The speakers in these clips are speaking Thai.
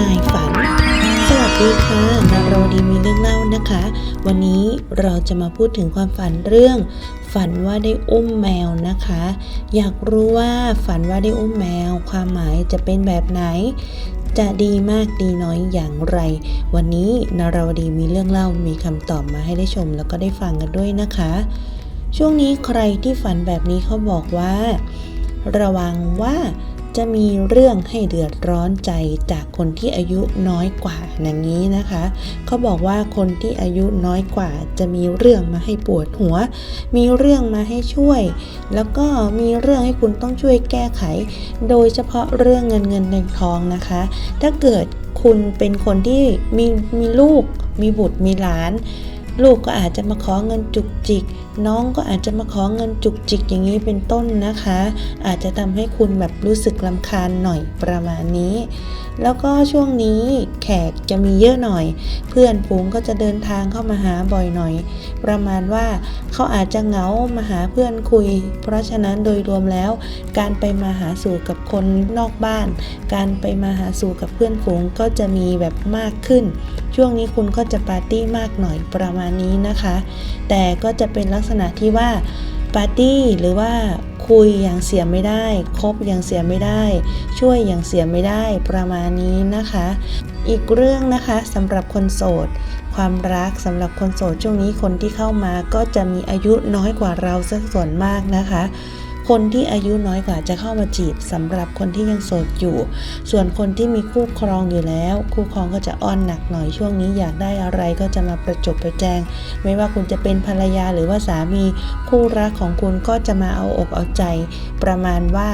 นายฝัน สวัสดีค่ะนาโรดีมีเรื่องเล่านะคะ วันนี้เราจะมาพูดถึงความฝันเรื่อง ฝันว่าได้อุ้มแมวนะคะ อยากรู้ว่าฝันว่าได้อุ้มแมว ความหมายจะเป็นแบบไหน จะดีมากดีน้อยอย่างไร วันนี้นาราวดีมีเรื่องเล่ามีคำตอบมาให้ได้ชมแล้วก็ได้ฟังกันด้วยนะคะ ช่วงนี้ใครที่ฝันแบบนี้เขาบอกว่า ระวังว่า จะมีเรื่องให้เดือดร้อนใจจากคนที่อายุน้อยกว่าอย่างนี้นะคะเขาบอกว่าคนที่อายุน้อยกว่า จะมีเรื่องมาให้ปวดหัว มีเรื่องมาให้ช่วย แล้วก็มีเรื่องให้คุณต้องช่วยแก้ไข โดยเฉพาะเรื่องเงินเงินทองทองนะคะ ถ้าเกิดคุณเป็นคนที่มีมีลูก มีบุตรมีหลาน ลูกก็อาจจะมาขอเงินจุกจิก น้องก็อาจจะมาขอเงินจุกจิกอย่างนี้เป็นต้นนะคะ อาจจะทำให้คุณแบบรู้สึกลำคาญหน่อยประมาณนี้ แล้วก็ช่วงนี้แขกจะมีเยอะหน่อย เพื่อนฝูงก็จะเดินทางเข้ามาหาบ่อยหน่อย ประมาณว่าเขาอาจจะเหงามาหาเพื่อนคุย เพราะฉะนั้นโดยรวมแล้ว การไปมาหาสู่กับคนนอกบ้าน การไปมาหาสู่กับเพื่อนฝูงก็จะมีแบบมากขึ้น ช่วงนี้คุณก็จะปาร์ตี้มากหน่อยประมาณนี้นะคะ แต่ก็จะเป็นลักษณะที่ว่าปาร์ตี้หรือว่าคุยอย่างเสียไม่ได้ คบอย่างเสียไม่ได้ ช่วยอย่างเสียไม่ได้ประมาณนี้นะคะ อีกเรื่องนะคะสำหรับคนโสด ความรักสำหรับคนโสดช่วงนี้คนที่เข้ามาก็จะมีอายุน้อยกว่าเราสักส่วนมากนะคะ คนที่อายุน้อยกว่าจะเข้ามาจีบสำหรับคนที่ยังโสดอยู่ ส่วนคนที่มีคู่ครองอยู่แล้ว คู่ครองก็จะอ้อนหนักหน่อยช่วงนี้อยากได้อะไรก็จะมาประจบประแจง ไม่ว่าคุณจะเป็นภรรยาหรือว่าสามีคู่รักของคุณก็จะมาเอาอกเอาใจ ประมาณว่า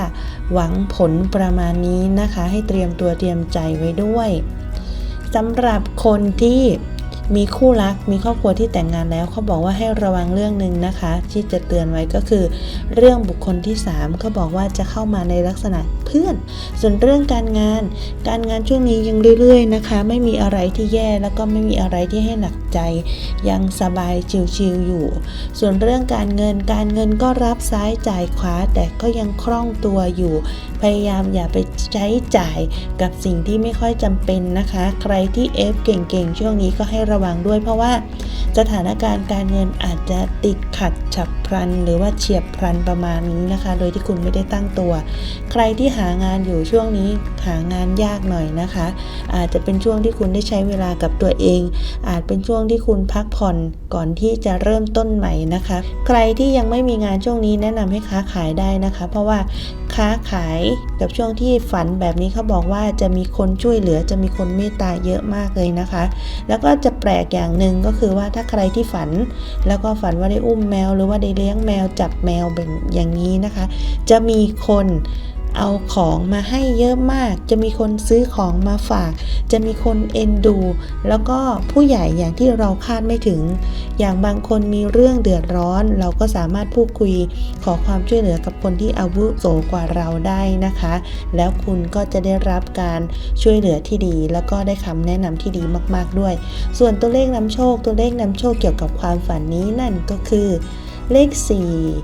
หวังผลประมาณนี้นะคะ ให้เตรียมตัวเตรียมใจไว้ด้วยสำหรับคนที่ มีคู่รักมีครอบครัวที่แต่งงานแล้วเขาบอกว่าให้ระวังเรื่องหนึ่งนะคะ ที่จะเตือนไว้ก็คือ เรื่องบุคคลที่3เขาบอกว่าจะเข้ามาในลักษณะเพื่อน ส่วนเรื่องการงาน การงานช่วงนี้ยังเรื่อยๆนะคะ ไม่มีอะไรที่แย่แล้วก็ไม่มีอะไรที่ให้หนักใจ ยังสบายชิวๆอยู่ ส่วนเรื่องการเงินการเงินก็รับซ้ายจ่ายขวาแต่ก็ยังคล่องตัวอยู่ พยายามอย่าไปใช้จ่ายกับสิ่งที่ไม่ค่อยจำเป็นนะคะ ใครที่เอฟเก่งๆช่วงนี้ก็ให้ระระวังด้วย เพราะว่าสถานการณ์การเงินอาจจะติดขัดฉับ ลัน หรือว่าเฉียบพลันประมาณนี้นะคะ โดยที่คุณไม่ได้ตั้งตัว ใครที่หางานอยู่ช่วงนี้หางานยากหน่อยนะคะ อาจจะเป็นช่วงที่คุณได้ใช้เวลากับตัวเอง อาจเป็นช่วงที่คุณพักผ่อนก่อนที่จะเริ่มต้นใหม่นะคะ ใครที่ยังไม่มีงานช่วงนี้แนะนำให้ค้าขายได้นะคะ เพราะว่าค้าขายกับช่วงที่ฝันแบบนี้เขาบอกว่าจะมีคนช่วยเหลือจะมีคนเมตตาเยอะมากเลยนะคะ แล้วก็จะแปลกอย่างหนึ่งก็คือว่าถ้าใครที่ฝัน แล้วก็ฝันว่าได้อุ้มแมวหรือว่าได้เลี้ยงแมวจับแมวเป็นอย่างนี้นะคะ จะมีคนเอาของมาให้เยอะมาก จะมีคนซื้อของมาฝาก จะมีคนเอ็นดู แล้วก็ผู้ใหญ่อย่างที่เราคาดไม่ถึง อย่างบางคนมีเรื่องเดือดร้อน เราก็สามารถพูดคุยขอความช่วยเหลือกับคนที่อาวุโสกว่าเราได้นะคะ แล้วคุณก็จะได้รับการช่วยเหลือที่ดี แล้วก็ได้คำแนะนำที่ดีมาก ๆด้วย ส่วนตัวเลขนำโชค ตัวเลขนำโชคเกี่ยวกับความฝันนี้นั่นก็คือ เลข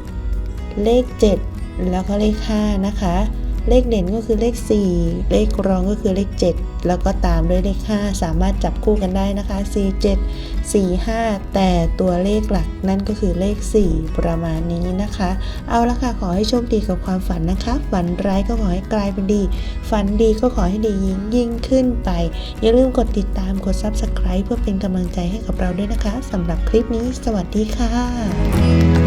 4 เลข 7 แล้วก็เลข 5 นะคะ เลขเด่นก็คือเลข 4 เลขรองก็คือเลข 7 แล้วก็ตามด้วยเลข 5 สามารถจับคู่กันได้นะคะ 4 7 4 5 แต่ตัวเลขหลักนั่นก็คือเลข 4 ประมาณนี้นะคะ เอาละค่ะ ขอให้โชคดีกับความฝันนะคะ ฝันร้ายก็ขอให้กลายเป็นดี ฝันดีก็ขอให้ดียิ่งยิ่งขึ้นไป อย่าลืมกดติดตามกด Subscribe เพื่อเป็นกำลังใจให้กับเราด้วยนะคะสำหรับคลิปนี้ สวัสดีค่ะ